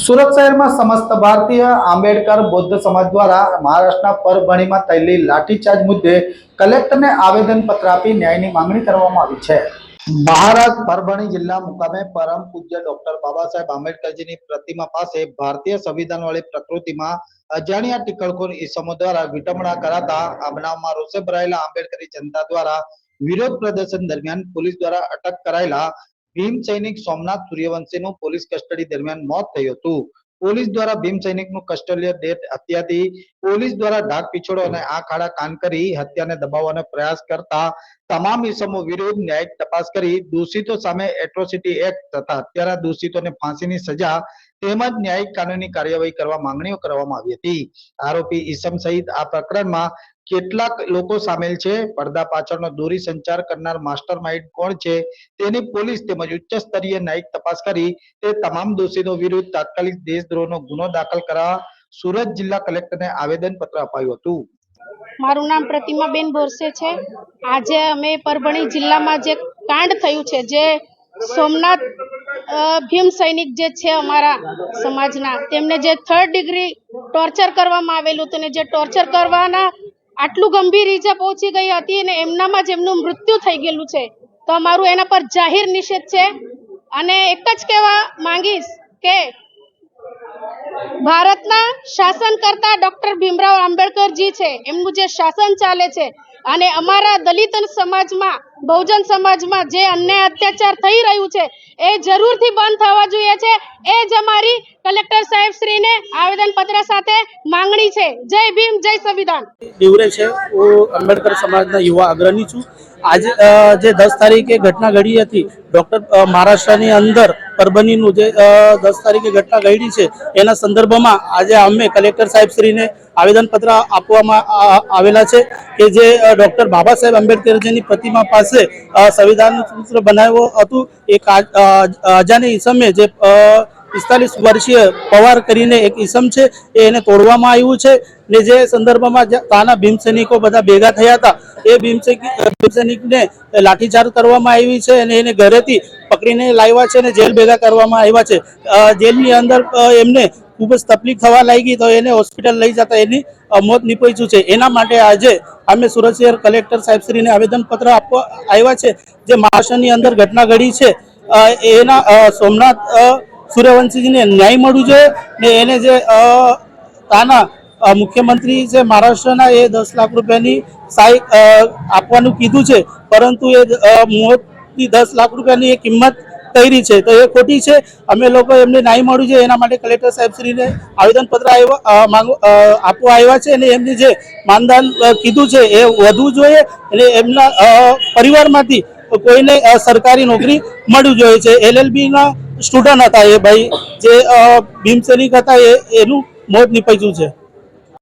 સુરત શહેરમાં સમસ્ત ભારતીય આંબેડકર બૌદ્ધ સમાજ દ્વારા મહારાષ્ટ્રના પરભણીમાં થયેલી લાઠીચાર્જ મુદ્દે કલેક્ટરને આવેદનપત્ર આપી ન્યાયની માંગણી કરવામાં આવી છે. મહારાષ્ટ્ર પરભણી જિલ્લા મુકામે પરમ પૂજ્ય ડોક્ટર બાબા સાહેબ આંબેડકરજીની પ્રતિમા પાસે ભારતીય સંવિધાન વાળી પ્રકૃતિમાં અજાણ્યા ટીકળખોર ઈસમો દ્વારા વિટંબણા કરાતા આ બનાવમાં રોષે ભરાયેલા આંબેડકરી જનતા દ્વારા વિરોધ પ્રદર્શન દરમિયાન પોલીસ દ્વારા અટક કરાયેલા ભીમ સૈનિક સોમનાથ સૂર્યવંશીનું પોલીસ કસ્ટડી દરમિયાન મોત થયું હતું. પોલીસ દ્વારા ભીમ સૈનિકનું કસ્ટડીય ડેટ હત્યાથી પોલીસ દ્વારા ઢાક પીછોડો અને આંખ આડા કાન કરી હત્યાને દબાવવાનો પ્રયાસ કરતા તમામ ઇસમો વિરુદ્ધ ન્યાયિક તપાસ કરી દોષિતો સામે એટ્રોસિટી એક્ટ તથા હત્યારા દોષિતોને ફાંસીની સજા તેમજ ન્યાયિક કાનૂની કાર્યવાહી કરવા માંગણીઓ કરવામાં આવી હતી. આરોપી ઇસમ સહિત આ પ્રકરણમાં કેટલાક લોકો સામેલ છે. પડદા પાછળનો દોરી સંચાર કરનાર માસ્ટર માઇન્ડ કોણ છે? તેની પોલીસ તેમજ ઉચ્ચ સ્તરીય ન્યાયિક તપાસ કરી. તે તમામ દોષીનો વિરુદ્ધ તાત્કાલિક દેશદ્રોહનો ગુનો દાખલ કરવા સુરત જિલ્લા કલેક્ટરને આવેદન પત્ર અપાયું હતું. મારું નામ પ્રતિમાબેન બોરસે છે. આજે અમે પરભણી જિલ્લામાં જે કાંડ થયું છે, જે સોમનાથ ભીમ સૈનિક જે છે અમારા સમાજના, તેમને જે થર્ડ ડિગ્રી ટોર્ચર કરવામાં આવેલું હતું ને જે ટોર્ચર કરવાના આટલું ગંભીર ઈજા પહોંચી ગઈ હતી અને એમનામાં જ મૃત્યુ થઈ ગયેલું છે. તો અમારું એના પર જાહેર નિષેધ છે. અને એક જ કહેવા માંગીશ કે ભારતના શાસન કરતા ડોક્ટર ભીમરાવ આંબેડકરજી છે. એમનું જે શાસન ચાલે છે અને અમારા દલિત સમાજમાં, બહુજન સમાજમાં જે અન્યાય અત્યાચાર થઈ રહ્યું છે, એ જરૂરથી બંધ થવા જોઈએ છે. એ જ અમારી કલેક્ટર સાહેબ શ્રીને આવેદન પત્ર સાથે માંગણી છે. જય ભીમ જય સંવિધાન. દેવરે છે. હું આંબેડકર સમાજના યુવા અગ્રણી છું. આજે જે દસ તારીખે ઘટના ઘડી હતી ડોક્ટર મહારાષ્ટ્રની અંદર પરબનીનું જે દસ તારીખે ઘટના ઘડી છે એના સંદર્ભમાં આજે અમે કલેક્ટર સાહેબશ્રીને આવેદનપત્ર આપવામાં આવેલા છે કે જે ડૉક્ટર બાબા સાહેબ આંબેડકરજીની પ્રતિમા પાસે સંવિધાન સૂત્ર બનાવ્યું હતું. એક આ- અ, અજાણી ઈસમે જે પિસ્તાલીસ વર્ષીય પવાર કરીને એક ઈસમ છે, એ એને તોડવામાં આવ્યું છે ને જે સંદર્ભમાં તાના ભીમ સૈનિકો બધા ભેગા થયા હતા, એ ભીમ સૈનિક, ભીમ સૈનિકને લાઠીચાર્જ કરવામાં આવી છે અને એને ઘરેથી પકડીને લાવ્યા છે અને જેલ ભેગા કરવામાં આવ્યા છે. જેલની અંદર એમને ખૂબ જ તકલીફ થવા લાગી તો એને હોસ્પિટલ લઈ જતા એની મોત નીપજ્યું છે. એના માટે આજે અમે સુરત શહેર કલેક્ટર સાહેબશ્રીને આવેદનપત્ર આપવા આવ્યા છે. જે મહારાષ્ટ્રની અંદર ઘટના ઘડી છે એના સોમનાથ સૂર્યવંશીજીને ન્યાય મળવું જોઈએ ને એને જે તાના મુખ્યમંત્રી છે મહારાષ્ટ્રના એ દસ લાખ રૂપિયાની સહાય આપવાનું કીધું છે, પરંતુ એ મોતની દસ લાખ રૂપિયાની એ કિંમત કરી છે. તો એ ખોટી છે. અમે લોકો એમને ન્યાય મળ્યું છે એના માટે કલેક્ટર સાહેબશ્રીને આવેદનપત્ર આપવા આવ્યા છે અને એમને જે માનદાન કીધું છે એ વધવું જોઈએ અને એમના પરિવારમાંથી કોઈને સરકારી નોકરી મળવી જોઈએ છે. એલએલબી ના સ્ટુડન્ટ હતા એ ભાઈ જે અ, ભીમ સૈનિક હતા એ એનું મોત નીપજ્યું છે.